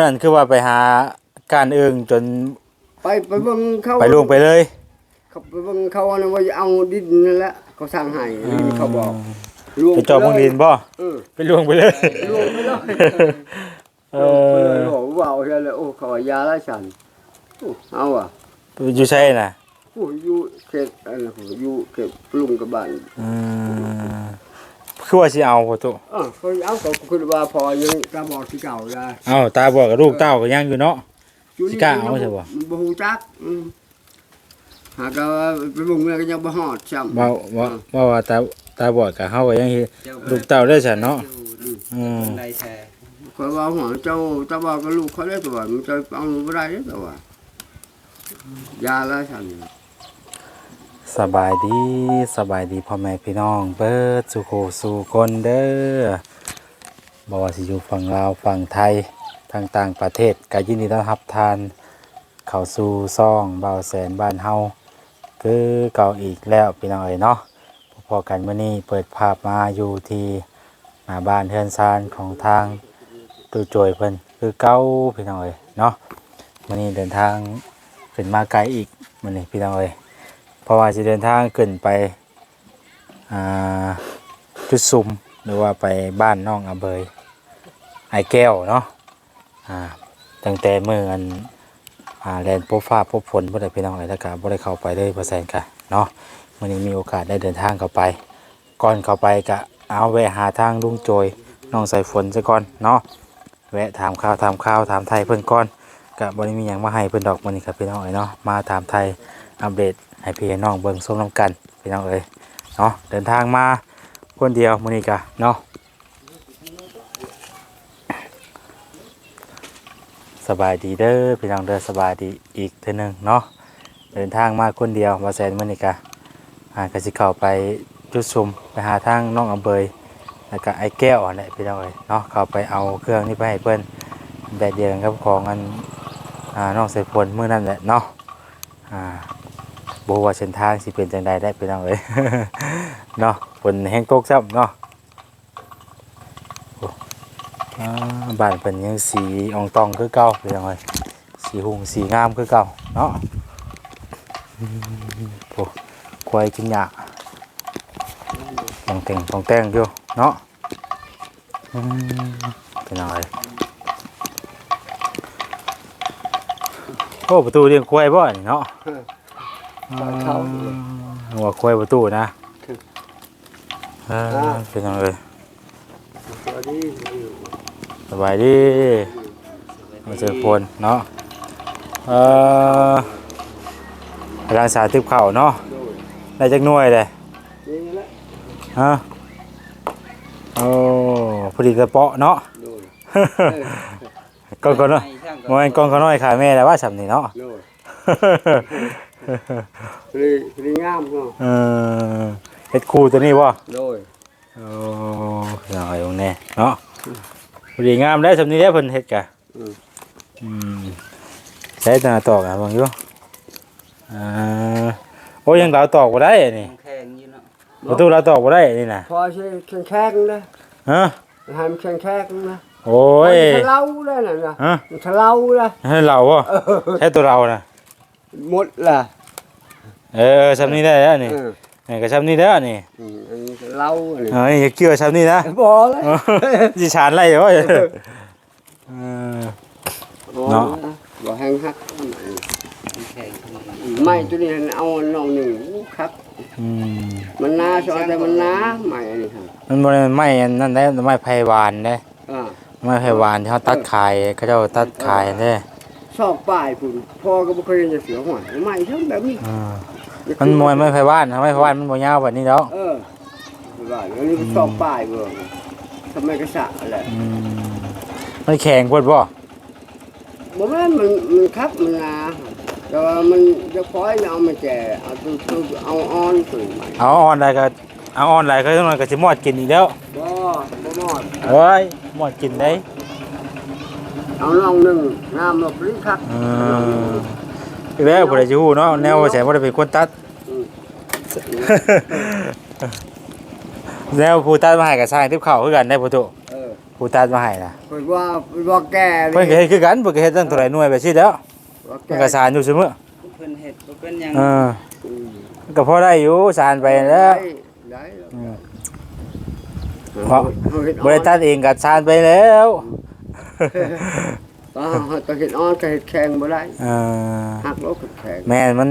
นั่นคือว่าไปหาการเอิงจนไปไปเบิ่งเขาไปลวงไปเลยเขาไปเบิ่งเขาว่าว่าจะเอาดินนั่นแหละเขาสั่งให้นี่เขาบอกลวงไปจอบมึงดินบ่เออไปลวงไปเลยลวงไปเลยเอเอออบอกว่าเอาใช่แล้วโอ้เขาว่ายาละฉันโอ้เอาอะอยู่ใช่น่ะโอ้อยู่เขตอันนั้นอยู่เขตปรุงกับบ้านอืม คือว่าสิเอาพ่อตุเออเขาเอาเขาคือว่าพอยังกระบอกที่เก่าได้เอ้าตาบอกกับลูกเต้าก็ยังอยู่เนาะอยู่สิกล้าเอาใช่บ่ มันบ่ฮู้จักอืมหากว่าไปเบิ่งแล้วก็ยังบ่ฮอดซ้ำเว้าเว้าเว้าว่าตาตาบอดกับเฮาก็ยังเฮ็ดลูกเต้าได้ซั่นเนาะอืมได้แท้ข้อยว่าหัวเจ้าตาบอกกับลูกเขาได้ตัวมันจะเอาบ่ได้เด้อตัวายาละฉัน สบายดีสบายดีพ่อแม่พี่น้องเบิดสุโขสู่คนเด้อบ่ว่าสิอยู่ฝั่งลาวฝั่งไทยทางต่างประเทศก็ยินดีต้อนรับทาน เข้าสู่ซ่องเบาแสนบ้านเฮาคือเก่าอีกแล้วพี่น้องเอ๋ยเนาะพอกันมื้อนี้เปิดภาพมาอยู่ที่หน้าบ้านเฮือนซานของทางตู้โจยเพิ่นคือเก่าพี่น้องเอ๋ยเนาะมื้อนี้เดินทางขึ้นมาไกลอีกมื้อนี้พี่น้องเอ๋ย ราะว่าสิเดินทางขึ้นไปจุดซุมหรือว่าไปบ้านน้องอเบยไอแก้วเนาะตั้งแต่เมื่ออันแลนพบฟ้าพบฝนบ่ได้พี่น้องเอ้ยแล้วก็บ่ได้เข้าไปเลยเปอร์เซ็นต์ค่ะเนาะมื้อนี้มีโอกาสได้เดินทางเข้าไป ก่อนเข้าไปก็เอาแวะหาทางลุงโจยน้องใสายฝนซะก่อนเนาะแวะถามข่าวถามข่าวถามไทยเพิ่นก่อนก็บ่ได้มีหยังมาให้เพิ่นดอกมื้อนี้ครับพี่น้องเอ้ยเนาะมาถามไทยอัปเดต ให้พี่น้องเบิ่งชมนํกันพี่น้องเอ้ยเนาะเดินทางมาคนเดียวมื้อนี้ก็เนาะสบายดีเด้อพี่น้องเด้อสบายดีอีกเทื่อหนึงเนาะเดินทางมาคนเดียวมาแซนมื้อนี้กะอ่ากสิเข้าไปจุดซุมไปหาทางน้องอำเบยแล้วก็ไอ้แก้วอันนี้พี่น้องเอ้ยเนาะเข้าไปเอาเครื่องนี้ไปให้เพิ่นแบบเดียวกันกับของอันอ่าน้องเสพพลมื้อนั้นแหละเนาะอ่า บ่ว่าเส้นทางสิเป็นจังใดได้พี่น้องเอ้ย เนาะฝนแห้งตกซ้ำเนาะอ่าบ้านเป็นยังสีอองตองคือเก่าเป็นยังไงสีหุงสีงามคือเก่าเนาะโอ้ควายกินหยาตองแต่งตองแต่งอยู่เนาะเป็นยังไงโอ้ประตูเรียงควายบ่นี่เนาะ ปล่อยเขาหัวควายประตูนะเออเป็นยังไงสวัสดีสบายดีมาเจอคนเนาะเอ่อร้านสาธิตเข่าวเนาะโดยได้จักหน่วยเลยนี่แหละฮะโอ้พอดีกระเปาะเนาะโดยกองก็น้อยโมเมนกองก็น้อยขายแม่แล้วว่าสำนี่เนาะ โดยพลีพลีงามเนาะเออเฮ็ดคู่ตัวนี้บ่โดยโอ้ยเอาอยู่แน่เนาะพอดีงามแล้วสำนี้แล้วเพิ่นเฮ็ดกะอืมอืมใช้ตาตอกอะเบิ่งอยู่อ่าโอ้ยยังดาวตอกบ่ได้อันนี่แข็งอยู่เนาะประตูเราตอกบ่ได้นี่นะพอใช้แข็งแข็งๆนะฮะให้มันแข็งแข็งๆนะโอ้ยมันทะเลาเลยน่ะนะฮะมันทะเลาเลยให้เราบ่ใช้ตัวเรานะหมดล่ะ เออซำนี้ได้แล้วนี่เออนี่ก็ซำนี้แล้วนี่อืมอันนี้ทะเลาอันนี้เอ้ยอย่าเกี่ยวซำนี้นะบ่เลยสิชานไรเด้อเออเนาะ บ่แห้งฮักแข็งไม้ตัวนี้เอาน้องหนึ่งครับ อืมมันนาซอยแต่มันนาไม้อันนี้ครับมันบ่ได้ไม้อันนั่นได้ไม้ไผ่หวานเด้อ่าไม้ไผ่หวานที่เขาตัดขายเขาเจ้าตัดขายเด้ชอบป้ายพุ่นพ่อก็บ่เคยเห็นจะเสือหัวไม้ทั้งแบบนี้ อ่า มันมวยไม้ไผ่หวานไม้ไผ่หวานมันบ่ยาวแบบนี้ดอกเออว่าอันนี้ชอบป้ายเบิ่งทำไมกระสะแหละอืมมันแข็งโพดบ่บ่แม่นมันมันครับมันนาแต่ว่ามันจะคอยเอามาแจเอาตัวตัวเอาอ่อนขึ้นใหม่เอาออนไลน์ก็เอาออนไลน์ก็ต้องก็สิมอดกินอีกแล้วบ่บ่หมดเอ้ยหมดกินได้เอาน้องหนึ่งน้ำมาปริคักอืมอีกแล้วบ่ได้สิฮู้เนาะแนวว่าแสนบ่ได้เป็นคนตัดอืม แนวผู้ตัดมาให้ก็สร้างทิพเขาคือกันได้พ่อตุเออผู้ตัดมาให้น่ะเพิ่นว่าเพิ่นว่าแก่เพิ่นก็เฮ็ดคือกันเพิ่นก็เฮ็ดตั้งเท่าไหร่หน่วยไปสิแล้วว่าเพิ่นแก่ก็สานอยู่เสมอเพิ่นเฮ็ดบ่เป็นหยังเอออืมมันก็พอได้อยู่สานไปแล้วได้อืมเพราะเฮ็ดบ่ได้ตัดเองก็สานไปแล้ว อ่าก็เฮ็ดอ่อนก็เฮ็ดแข็งบ่ได้เออหักโลกก็แข็งแม่นมัน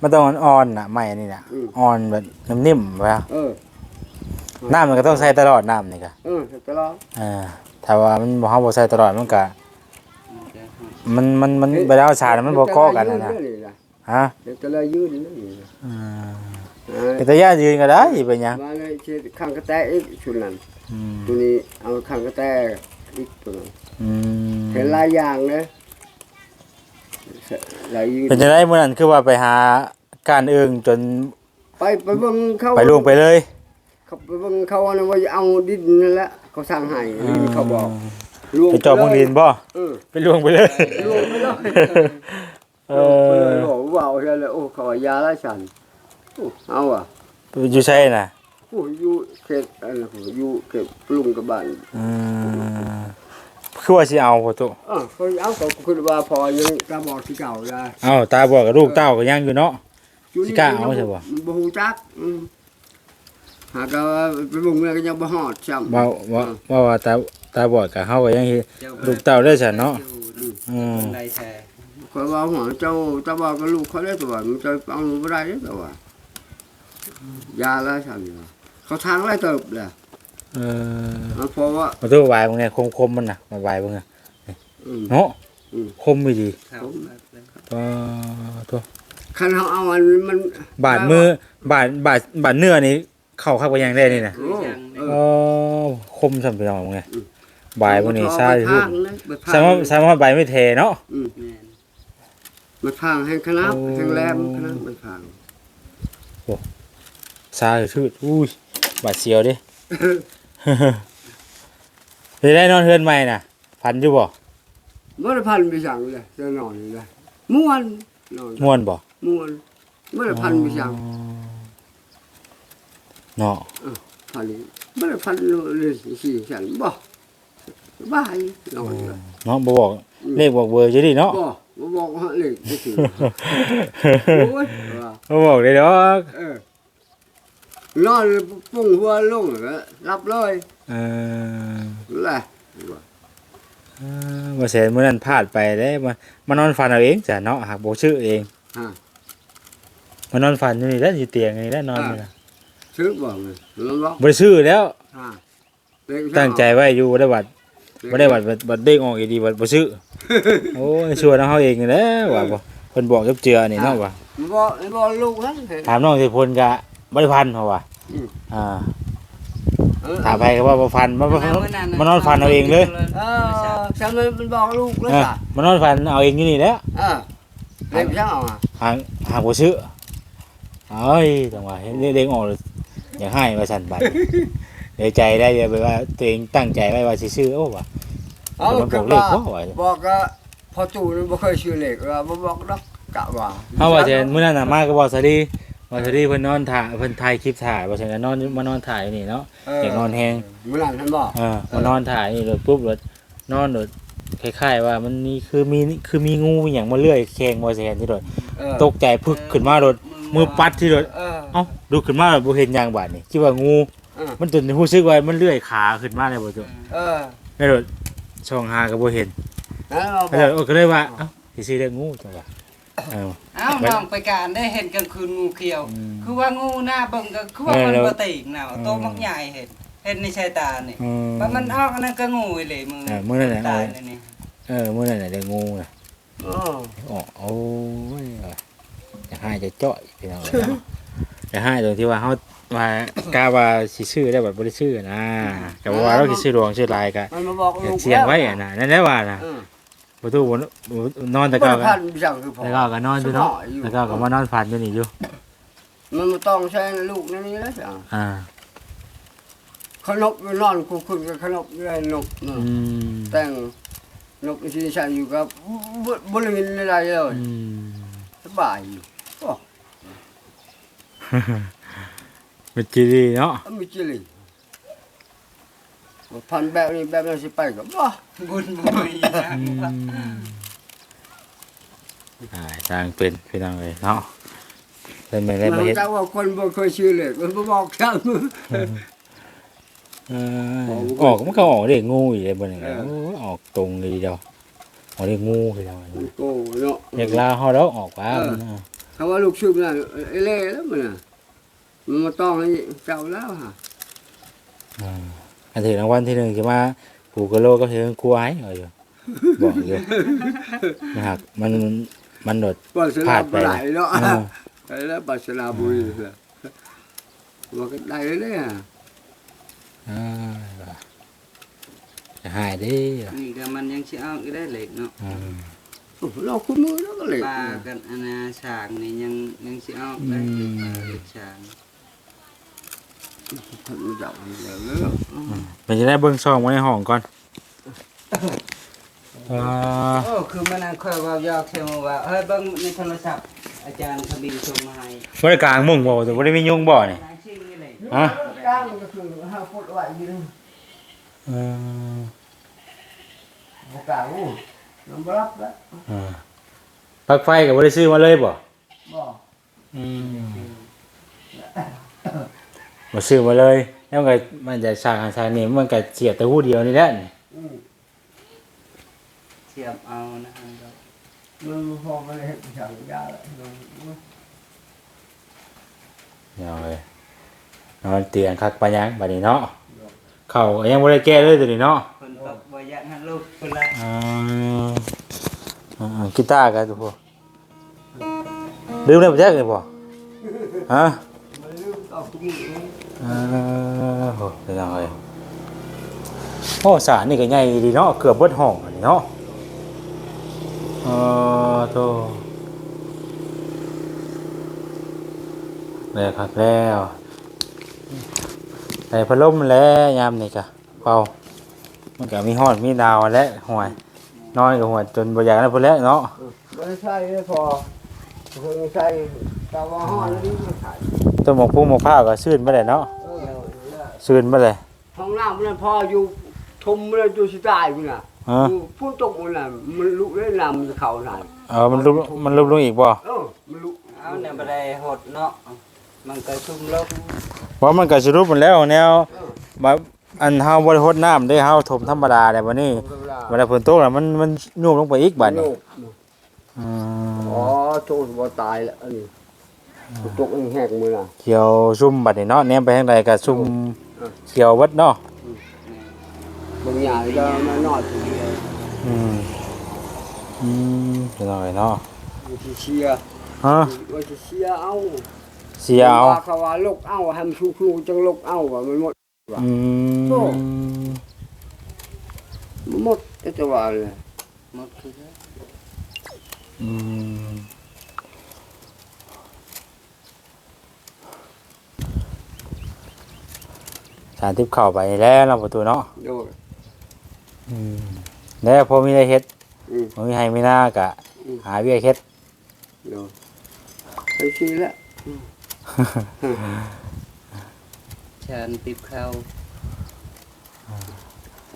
มันต้องอ่อนๆน่ะไม้นี่น่ะอืมอ่อนแบบนิ่มๆว่าเออน้ำมันก็ต้องใส่ตลอดน้ำนี่ก็เออตลอดเออถ้าว่ามันบ่เฮาบ่ใส่ตลอดมันก็มันมันมันไปแล้วสารมันบ่เกาะกันนะนะฮะเฮ็ดแต่ละยืนนี่นะอืมเออแต่ญาติยืนก็ได้เป็นหยังมาเลยเช็ดข้างกระแตอีกชุดนั้นอืมตัวนี้เอาข้างกระแต อีกตัวนั้นอืมเห็นหลายอย่างเลยหลายยืนเป็นจังได๋มื้อนั้นคือว่าไปหาการเอิงจนไปไปเบิ่งเขาไปล่วงไปเลยเขาไปเบิ่งเขาว่าว่าจะเอาดินนั่นแหละเขาสั่งให้นี่เขาบอกลวงไปจอบมึงดินบ่เออไปล่วงไปเลยลวงไปเลยเอเอออบอกว่าเอาใช่เลยโอ้เขาว่ายาละฉันโอ้เอาอะอยู่ใช่น่ะ โอ้อยู่เขตอันนั้นอยู่เขตปรุงกับบ้านอืมคือว่าสิเอาพ่อตุเออเขาเอาเขาคือว่าพอยังกระบอกที่เก่าได้เอ้าตาบอกกับลูกเต้าก็ยังอยู่เนาะอยู่สิกล้าเอาใช่บ่บ่ฮู้จักอืมหากว่าไปบุงแล้วก็ยังบ่ฮอดซ้ำว่าว่าว่าว่าตาตาบอดกับเฮาก็ยังเฮ็ดลูกเต้าได้ซั่นเนาะอืมได้แท้ข่อยว่าหัวเจ้าตาบอกกับลูกเขาได้ตัวมันจะเอาบ่ได้เด้อตัวยาละฉันว่า เขาทางไรเติบแหละเออมันเพราะว่า มาตัววายมึงเนี่ยคมๆมันน่ะมาวายมึงอะอืม เนาะอืม คมไม่ดีครับตัวตัวคันเฮาเอาอันนี้มันบาดมือบาดบาดบาดเนื้อนี่เข้าเข้าไปยังได้นี่น่ะโอ้เอเอออคมซั่นพี่น้องมึงเนี่ยบายมึงนี่ซาไปที่สุดทางเลยไปทางสามารถสามารถใบไม่เทเนาะ อืม แม่นมันทางแห่งคณะโอ้ แห่งแรมคณะมันทางซาที่สุดอุ้ย บาดเสียวดิเฮ้ยได้นอนเฮือนใหม่น่ะพันอยู่บ่บ่ได้พันไปสั่งเลยจะนอนอยู่เลยม่วนนอนม่วนบ่ม่วนบ่ได้พันไปสั่งเนาะพันบ่ได้พันเลยสิสั่นบ่บายนอนอยู่เนาะบ่บอกเลขบอกเบอร์จะดิเนาะบ่บ่บอกว่าเลยจะสิโอ้ยว่าบ่บอกเลยดอกเออ นอนปุ้งหัวลงแล้วก็รับเลยเออแหละเออบ่แซ่นมื้อนั้นพลาดไปเด้มามานอนฝันเอาเองจ้ะเนาะหากบ่ชื่อเองฮะมานอนฝันอยู่นี่แหล้วอยู่เตียงนี่แหล้วนอนนี่ล่ะซื้อบ่เลยนอนบ่บ่ได้ชื่อแล้ว ฮะเด็กตั้งใจไว้อยู่บ่ได้บัดบ่ได้บัดบัดบัดเด้งออกอีดีบัดบ่ชื่อโอ้ยชัวร์เอาเฮาเองนี่แหละว่าบ่เพิ่นบอกกับเจือนี่เนาะว่าบ่บ่ลูกฮะถามน้องสิพลก็ บ่ได้พันเพราะว่าอืม อ่าเออถามไปก็ว่าบ่พันมามามานอนฝันเอาเองเลยเออฉันมันบอกลูกแล้วเออจ้ะมานอนฝันเอาเองอยู่นี่แหล้วเออเด็กช่างเอาอะหางหางบ่ชื่อเอ้ยจังหวะเห็นเด้งออกเลยอยากให้ว่าซั่นบัดเดี๋ยวใจได้เดี๋ยวไปว่าตัวเองตั้งใจไว้ว่าสิซื้อโอ้ว่ะเอามันก็บอกเลขว่าบ่ว่าบอกก็พอตู่นี่บ่เคยชื่อเลขว่าบ่บอกดอกกะว่าเฮาว่าจะมื้อนั้นน่ะมาก็บอกซะดี ว่าซะดีเพิ่นนอนถ่ายเพิ่นถ่ายคลิปถ่ายว่าซั่นก็นอนมานอนถ่ายอยู่นี่เนาะอยากนอนแฮงมื้อนั้นท่านบอกเออมานอนถ่ายนี่เลยปุ๊บเลยนอนโดดคล้ายๆว่ามันมีคือมีคือมีงูอหย่างมาเลื้อยแข้งบ่แซนที่โดดเออตกใจพึกขึ้นมาโดดมือปัดที่โดดเออเอ้าดูขึ้นมาบ่เห็นหยังบาดนี่คิดว่างูเออมันจนรู้สึกว่ามันเลื้อยขาขึ้นมาเลยบ่จุเออไม่โดดช่องหาก็บ่เห็นแล้วเราบก็อเลยกโอ้ก็เลยว่าเอ้าสิซื้อได้งูจังว่า เออเอ้าน้องไปการได้เห็นกลางคืนงูเขียว อืมคือว่างูหน้าเบิ่งก็คือว่ามันเออแล้วบ่ติกน่ะโตมักใหญ่เห็นเห็นในชายตานี่อืมว่ามันออกอันนั้นก็งูอีหลีมึงเออมื้อนั้นน่ะตายเลยนี่เออมื้อนั้นน่ะได้งูน่ะเอออ๋อโอ้ยจะให้จะเจาะอีกพี่น้องเอ้ยเนาะจะให้ตรงที่ว่าเฮาว่ากล้าว่าสิซื้อได้แบบบ่ได้ซื้อนะก็ว่าเราสิซื้อดวงซื้อลายก็มันมาบอกลูกเสียงไว้อะนะนั่นแหละว่านะ เออ ประตูบนนอนแต่บ่ก็ได้พันไปสั่งคือพอแต่ก็ก็นอนอยู่เนาะแต่ก็ก็มานอนฝันอยู่นี่อยู่มันมาต้องใช้ลูกนั่นนี่แล้วจ้ะอ่าขนมนอนคุกคุนกับขนมได้นกเนอะอืมแต่งนกที่ฉันอยู่กับบบริเวณอะไรเลยอืมสบายอยู่โอ้เป็นจีดีเนาะไม่จิลิ พันแบบนี้แบบนั้สิไปก็บ่บุญบุญนะอ่าทางเป็นพี่น้องเลยเนาะเล่นไม่ได้มัมานเฮ็ดแต่ว่าคนบ่เคยชื่อเลยมันบ่บอกจังออออกมันก็ออกเด็กงูอีกเลยบนนี้ออโอ้ยออกตรงเลยเดียวออกเด็กงูพี่น้องเอ้ยโอ้เนาะอยากลาเฮาแล้วออกว่าเออมันน่ะคำว่าลูกชุบน่ะไอ้เล่แล้วมันน่ะมันมาต้องเจ้าแล้วฮะ อ่าอันถึงรางวัลที่หนึ่งจะมาผูกกะโลก็ถึงครูไอ้เอาอยู่บอกอยู่นะครับมันมันโดดบ่สพลาลาดบไปไหลเนาะเออไอ้แล้วบัสลาบุรีล่ะว่าก็ได้เลยอะอ่าจะหายเดินี่ก็มันยังสิเอาอีกได้เหล็กเนาะอืมเราคุ้มมือแล้วก็เลยปลากันอนาฉากนี่ยังยังสิเอาได้ปลาเหล็กฉาก ท่านเจ้าแล้วเนาะมันจะได้เบิ้งซองไว้ในห้องก่อนอ่าโอ้คือมันนั่งค่อยว่ายอกเทมว่าเฮ้ยเบิ่งในโทรศัพท์อาจารย์ทบินส่งมาให้บริกลางมุ่งบ่แต่บ่ได้มียุงบ่นี่นางชิงนี่เลยฮะกลางก็คือห้าฟุตไหวอยู่เออบ่กลางอู้น้ำรับแล้วอ่าปลั๊กไฟก็บ่ได้ซื้อมาเลยบ่บ่อืม บ่ซื้อมาเลย แล้วมันก็มันจะสร้างสร้างนี่มันก็เสียบแต่หูเดียวนี่แหละนี่อืมเสียบเอานะฮะมันพอมันเฮ็ดอย่างยาแล้วเอาเลยนอนเตียงคักปานยังบัดนี้เนาะเข้าก็ยังบ่ได้แก้เลยตัวนี้เนาะคนตกบ่อยากให้ลูกเพิ่นละอ่าอ่ากีตาร์กันทุกคนลืมได้บ่แจ๊กเลยบ่ฮะ มันลืมเอาทุกมื้อ อ่าโหเป็นยังไงโอ้สารนี่ก็ใหญ่ดีเนาะเกือบเบิดห้องอันนี้เนาะเออโตแล้วครับแล้วใส่พัดลมแล้วยามนี่กะเป่ามันก็มีฮอดมีดาวและห่วยนอยกับห่วยจนบ่อยากนั้นพุ่นแล้วเนาะบ่ได้ใช้พอเพิ่ใช้ ตาว่าฮ้อนนี่มันขายต้นหมกพุ่งหมกผ้าวก็ชื่นบ่ได้เนาะเออชื่นบ่ได้ห้องน้ำมันพออยู่ทมมันอยู่สิตายพุ่นน่ะฮะพูดตกมันน่ะมันลุกได้น้ำมันเข้านั่นเออมันลุกมันลุกลงอีกบ่เออมันลุกเอาเนี่ยบ่ได้หดเนาะมันก็ชุ่มลงเพราะมันก็สรุปหมดแล้วแนวเออมาอันเฮาบ่ได้รดน้ำได้เฮาถมธรรมดาแต่บัดนี้เวลาฝนตกแล้วมันมันยุบลงไปอีกบัดนี้โยกอือ๋อมโตบ่ตายแล้วอันนี้ ตกแห้งมือน่ะเขียวซุ่มบัดนี้เนาะแนมไปทางใดก็ซุ่มเออเขียวเบิดเนาะบางอย่างก็มานอนทีเดียวอืมอืมเป็นจังไดเนาะมันสิเชียร์ฮะว่าสิเชียร์เอาเสียเอาว่เขาว่าลกเอาให้มันชูๆจังลกเอาว่ามันหมดอืมโอ้มันหมดแต่จะว่าเลยหมดคือแล้วอืม สารทิพย์เข้าไปแล้วเนาะประตูเนาะโดยอืมแล้วพอมีได้เฮ็ดอืม บ่มีให้มีหน้ากะ อืม หาเวียกเฮ็ด โดยไอ้ชีแล้วชานติบเข้า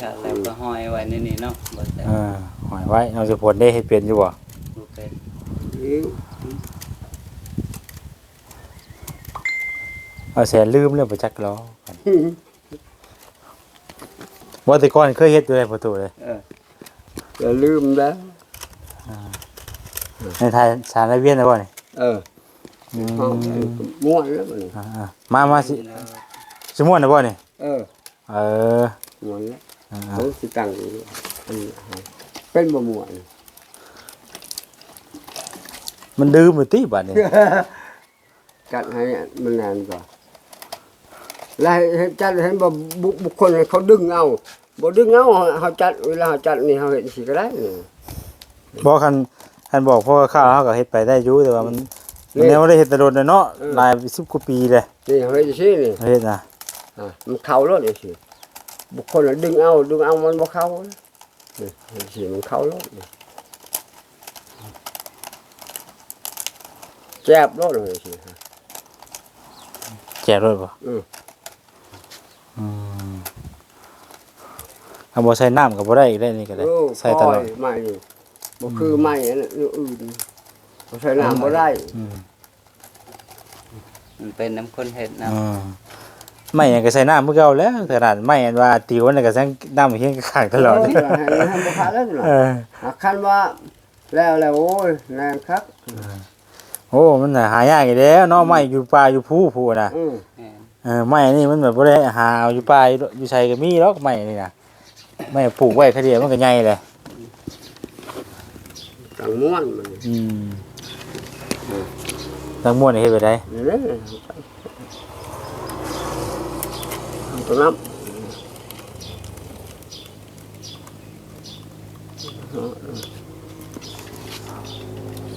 ถ้าแล้วก็ห้อยไว้ในนี่เนาะบ่แต่อ่าหอยไว้เอาสิผลได้เฮ็ดเป็นอยู่บ่บ่เป็นนี่เอาแสนลืมเรื่องบ่จักล้อ บ่แต่ก่อนเคยเฮ็ดอยู่ในประตูเลยเอออย่าลืมนะในทายสารเวียนได้บ่นี่เอออืเอามม้วนแล้วมันอ่าๆมามาสิสิม่วนได้บ่นี่เออเออม้วนแล้วอ่าเขาสิตั้งอยู่นี่อันนี้ให้เป็นบ่ม้วน ๆมันดื่มอยู่ติบัดนี้ จัดให้มันนานกว่า แล้วให้จัดให้บ่บุบุคคลให้เขาดึงเอาบ่ดึงเอาเขาจัดเวลาเขาจัดนี่เขาเห็นสิก็ได้นี่บ่คันคันบอกพ่อข้าวเฮาก็เฮ็ดไปได้อยู่แต่ว่ามันนี่แนวได้เฮ็ดแต่โดนแล้วเนาะเออหลาย10กว่าปีเลยนี่เขาเห็นสินี่เฮ็ดน่ะอะมันเข้ารถนี่สิบุคคลน่ะดึงเอาดึงเอามันบ่เข้านะนี่เห็นสิมันเข้ารถนี่แจ็บรถเลยสิแจกรถบ่อืมอื มเอาบ่ใส่น้ำก็บ่ได้อีกได้นี่ก็ได้โอ้ใส่ตลอดปยไม่นี่บ่คือไม่อันอื่นบ่ใส่น้ำบ่ได้อืมมันเป็นน้ำข้นเห็ดน้อ่าไม่หยังก็ใส่น้ำคือเก่าแล้วขนาดไม่อันว่าติวนั่นก็ใส่น้ำเฮียงข้างตลอดเให้ให้บ่ขาดแล้วน่ะเออหากคันว่าแล้วแล้วโอ้ยแรงครับโอ้มันน่ะหายากอีกแล้วเนาะไม่อยู่ป่าอยู่ภูผู้น่ะอือำแม่น เออไม่นี่มันแบบบ่ได้หาเอาอยู่ป่าอยู่อยู่ไสก็มีหรอกไม่นี่น่ะไม่ปลูกไว้คเดียวมันก็ใหญ่เลยตังม่วนมันอืมตั้งม่วนนี่เฮ็ดไปได้นี่เด้ตัวน้ำ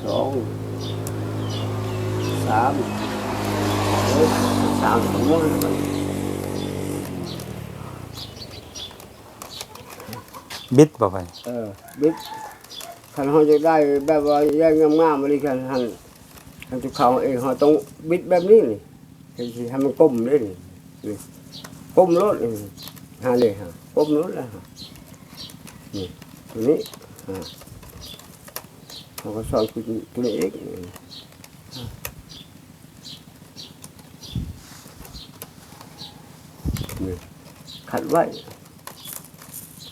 สองสามเอ้ย สามตัวม่วนมันบิดบ่ไปเออบิ๊กคันเขาจะได้แบบว่าแย่งง่ามๆมาดิคันหันหันทุเขาเองเขาต้องบิดแบบนี้นี่ให้สิให้มันก้มด้วยนี่ก้มรถนี่หาเลยฮะก้มรถแล้วฮะนี่ตัวนี้ฮะเขาก็สอนคุณตัวนี้เอง นี่นี่ขัดไว้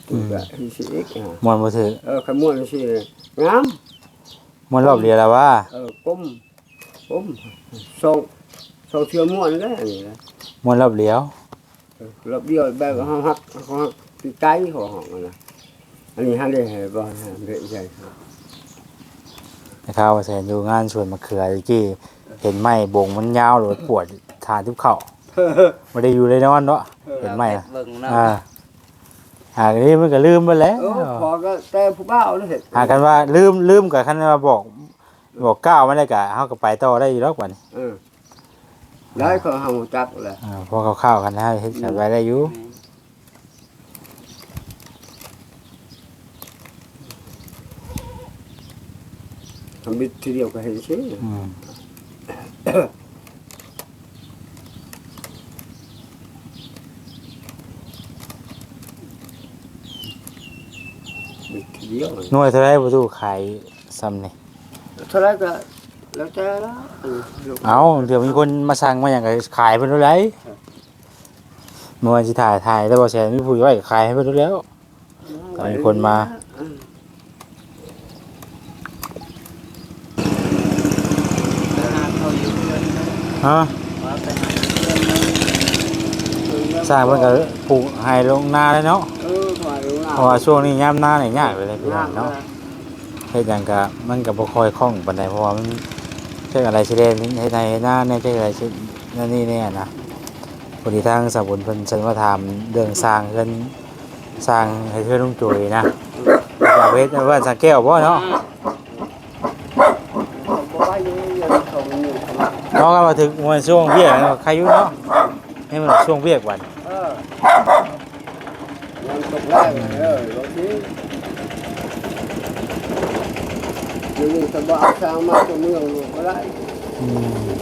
ตัวแบบที่สิเอกฮะม่วนบ่ถือเออขมวนสิงามม่วนรอบเดียวแล้วว่า เออก้มก้มส่งส่งเชื่อม่วนแล้วนี่นะม่วนรอบเดียว เออรอบเดียวแบบห้องฮักห้องฮักตีไก่ของห้องนั่นนะอันนี้ฮันได้ให้บ่ฮะเด็กใหญ่ครับนะครับว่าแซนอยู่งานสวนมะเขือตะกี้ เห็นไม้บงมันยาวหรือปวดทาทุบเข่า บ่ได้อยู่เลยนอนเนาะเห็นไหมอะเบิ่งเนาะอ่าอ่าอันนี้มันก็ลืมไปแล้วเออพอก็แต่ผู้บ่าวแล้วเห็นหากันว่าลืมลืมกับคันว่าบอก บอกก้าวไม่ได้กะเฮาก็ไปต่อได้อยู่แล้วกว่านี้เออได้เขาหาหมูจักแหละอ่าพอเข้าวๆกันนะเฮ็ดกันไปได้อยู่แม่นทำบิดทีเดียวก็เห็นสิอืม บิดทีเดียวหน่วยเท่าไรบ่ตู้ขายซ้ำนี่เท่าไรก็แล้วแต่ละเออลูกเอาเดี๋ยวมีคนมาสั่งมาหยังก็ขายเพิ่นเท่าไหร่เมื่อวันสิถ่ายถ่ายแล้วบ่แซนมีผู้ไว้ขายให้เพิ่นแล้วก็มีคนมาไปหาเขาอยู่เพื่อนเนาะฮะว่าไปหาเพื่อนเนาะสร้างเพิ่นก็ปลูกให้ลงนาเลยเนาะ เออถอยลงน้ำเพราะว่าช่วงนี้ยามหน้าเนี่ยยากเลยพี่น้องน้ำเนาะนะเฮ็ดหยังก็มันก็บ่ค่อยคล่องปานใดเพราะว่ามันเช่นอะไรสิเล่นเฮ็ดให้หน้าเนี่ยเช่นอะไรสินั่นนี่เนี่ยนะพอดีทางสบุญเพิ่นฉันว่าถามเรื่องสร้างเพิ่นสร้างให้เพื่อนลุงจุยนะอยากเฮ็ดว่าสร้างแก้วบ่เนาะผมบอกว่าอยู่ยังเขาอยู่ข้างหลังเนาะก็มาถึงวันช่วงเวียกเนาะใครอยู่เนาะให้มันช่วงเวียกวันเออยังตกแรกเออบางทีอยู่นี่สบายสร้างมาตัวเมืองอยู่ก็ได้อืม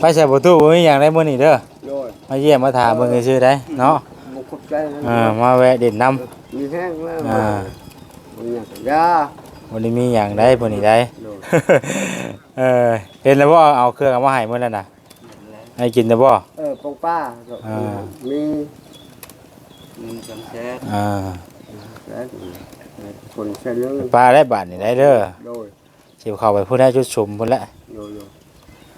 ไปใส่ประตูบ่มีหยังได้มื้อนี้เด้อโดยมาเยี่ยมมาถามเบิ่งซื่อๆได้เนาะบุกขอบใจนะอ่ามาแวะเด่นน้มีแห้งแล้วอ่ามันอยากยาำวันนี้มีอย่างได้บนนี้ได้โดยเออเห็นแล้วว่าเอาเครื่องเอามาให้เมื่อนั้นน่ะ ให้กินแล้วบ่เออปองป้าก็อ่ามีมีจำแซ่อ่าแล้วคนเส้นเรื่องปลาได้บาทนี่ได้เด้อโดยสิเข้าไปพูดได้ชุดชุมพุ่นละโดยโดย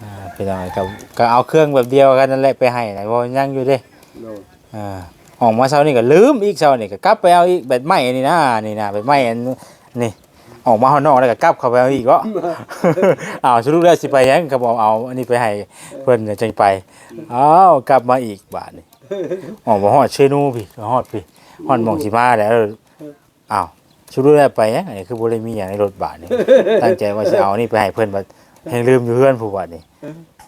อ่าพี่น้องก็ก็เอาเครื่องแบบเดียวกันนั่นแหละไปให้นะเพราะยังอยู่เด้โดยอ่าออกมาเช้านี่ก็ลืมอีกเช้านี่ก็กลับไปเอาอีกแบบไม้นี่นะนี่นะแบบไม้อันนี่ ออกมาข้างนอกแล้วก็กลับเข้าไปเอาอีกวะอ้าวสรุปแล้วสิไปยังก็บอกเอาอันนี้ไปให้เพิ่นจะจังไปอ้าวกลับมาอีกบาทนี่ออกมาฮอดเชนูพี่ฮอดพี่ฮอดหมองสิมาแล้วอ้าวสรุปแล้วไปยังอันนี้คือบ่ได้มีหยังในรถบาทนี่ตั้งใจว่าสิเอานี่ไปให้เพิ่นบัดแฮงลืมอยู่เฮือนผู้บัดนี่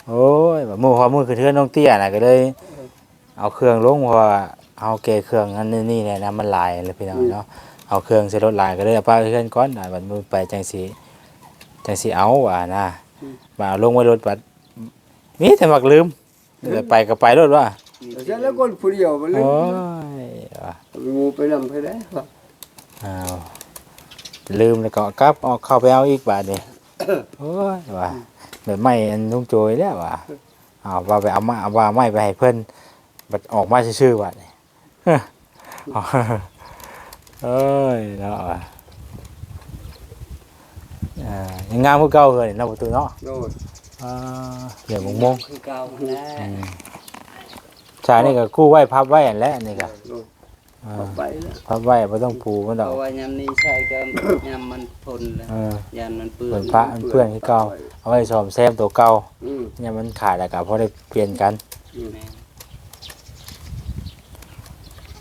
โอ้ยบัดมื้อพอมื้อคือเฮือนน้องเตี้ยน่ะก็เลยเอาเครื่องลงเพราะว่าเอาแกเครื่องอันนี้นี่แหละนะมันหลายเลยพี่น้องเนาะ เอาเครื่องใส่รถหลายก็เลยเอาไปเฮือนก่อนอะบัดมื้อไปจังสิจังสิเอาว่านะมาเอาลงไว้รถบัดมีแต่มักลืมแต่ไปก็ไปรถว่าใช่แล้วคนผู้เดียวมันเลยโอ้ยว่ะงูไปนำไปได้วะอ้าวลืมแล้วก็กลับออกเข้าไปเอาอีกบาทนี่โอ้ยว่ะแบบไม่อันลุงโจยแล้วว่ะอ้าวว่าไปเอามาเอาว่าไม่ไปให้เพิ่นบัดออกมาชื่อๆบาทนี่ เอ้ยเนาะว่ะอ่ายังงามคือเก่าเลยเนาะประตูเนาะโน่นอ่าเดี๋ยวมงมงคือเก่าแล้วอืมชายนี่ก็กู้ไว้พับไว้อันแหล้วนี่ก็โน่นอ่าเอาไปแล้วพับไว้บ่ต้องปูมันเพดอกราะว่ายามนี้ใช้ก็ยามมันทนแล้วเออยามมันเปื้อเหมือนนพระอันเพื่อนที่เก่าเอาไว้ซ่อมแซมตัวเก่าอืมเนี่ยมันขาดแล้วก็พอได้เปลี่ยนกันแม่น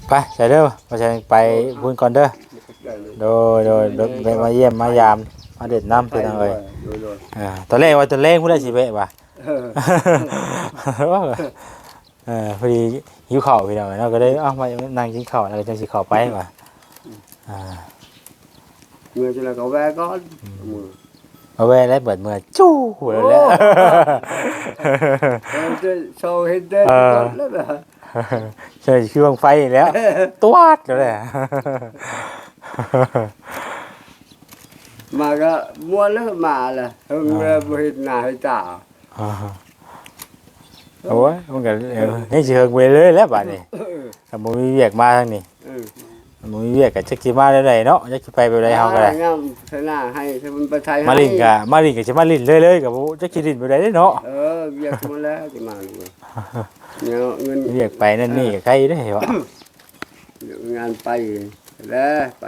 ไปใส่เด้อมาใส่ไปพูนก่อนเด้อได้เลยโดยโดยโดยไปมาเยี่ยมมายามมาเด็ดน้ำไปทางเลยโดยโดยอ่าตอนแรกว่าตอนแรกพูดได้สิเบะว่ะเออเออพอดีหิวข้าวพี่น้องเราะก็ได้เอ้ามานั่งกินข้าวแล้วก็จังสิเข้าไปว่ะอ่าเมื่อจะแล้วก็แวะก่อนมือเอาไว้ได้เปิดเมื่อจู้หัวแล้วเออจะโชว์เห็นเด่นเออก่อนแล้วนะ ใช่เครื่องไฟอีกแล้ว ตัวดแล้วแหละ มาก็ม้วนแล้วก็มาแหละเฮงเลยบ่เห็นหน้าเห็นตาอ่าโอ้ยมันก็เออนี่สิเฮิงไปเลยแล้วบัดนี้เออถ้าบ่มีเวียกมาทางนี้เออถ้าบ่มีเวียกก็จักสิมาได้ไดเนาะจักสิไปแบบใดเฮาก็ได้งามชนะให้ถ้ามันไปไทยให้มาลินก็มาลินก็สิมาลินเลยเลยก็บ่จักสิลินแบบใดเด้เนาะ เออเรียกมาแล้วจะมาดู เนี่ยเงินเวียกไปนั่นนี่ก็ใครได้วะงานไปแล้วไป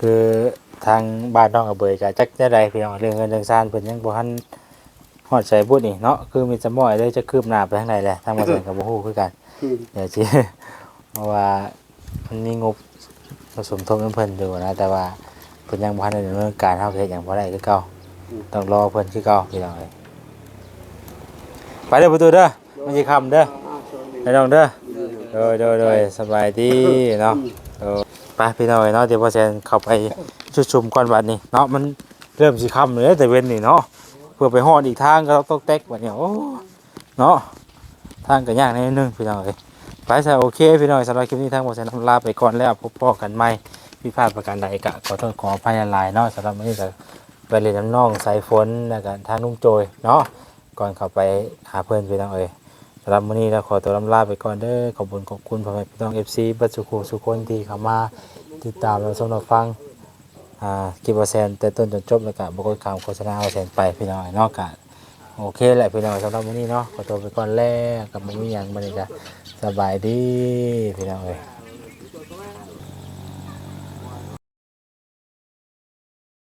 คือทางบ้านน้องกระเบยก็จักจะได้พี่น้องเรื่องเงินเรื่องซ่านเพิ่นยังบ่ทันฮอดใส่บุญนี่เนาะคือมีสมอยเลยจะคืบหน้าไปทางใดแหละทางบ่ซั่นก็บ่ฮู้คือกันเดี๋ยวสิเพราะว่ามันมีงบผสมทบน้ำเพิ่นอยู่นะแต่ว่าเพิ่นยังบ่ทันได้ดำเนินการเฮาเฮ็ดหยังบ่ได้คือเก่า ต้องรอเพิ่นคือเก่าพี่น้องเอ้ยไปเด้อประตูเด้อมันสิค่ำเด้อไปน้องเด้อโดยโดยโดยสบายดีเนาะโดยไปพี่น้องเอ้ยเนาะเดี๋ยวพ่อแซนเข้าไปชุดชุมก่อนบัดนี้เนาะมันเริ่มสิค่ำเลยแต่เว้นนี่เนาะเพื่อไปฮอดอีกทางก็ต้องแตกบัดนี้โอ้เนาะทางก็ยากนิดนึงพี่น้องเอ้ยไปซะโอเคพี่น้องสำหรับคลิปนี้ทั้งหมดจะนำลาไปก่อนแล้วพบพ่อกันใหม่พี่พลาดประการใดกะขอโทษขออภัยหลายๆเนาะสำหรับวันนี้ก็ ไปเรียนน้ำน้องสายฝนแล้วก็ทางนุ่งโจยเนาะก่อนเข้าไปหาเพื่อนพี่น้องเอ้ยสำหรับวันนี้เราขอตัวลำลาไปก่อนเด้อขอบคุณขอบคุณพ่อแม่พี่น้องเอฟซีบัดสุขุสุขคนที่เข้ามาติดตามเราชมเราฟังอ่าคลิปว่าแซนแต่ต้นจนจบแล้วก็บกดคำโฆษณาเอาแซนไปพี่น้องเอ้ยเนาะกะโอเคแหละพี่น้องสำหรับวันนี้เนาะขอตัวไปก่อนแล้วกับมันมีอย่างบันนี้กะสบายดีพี่น้องเอ้ย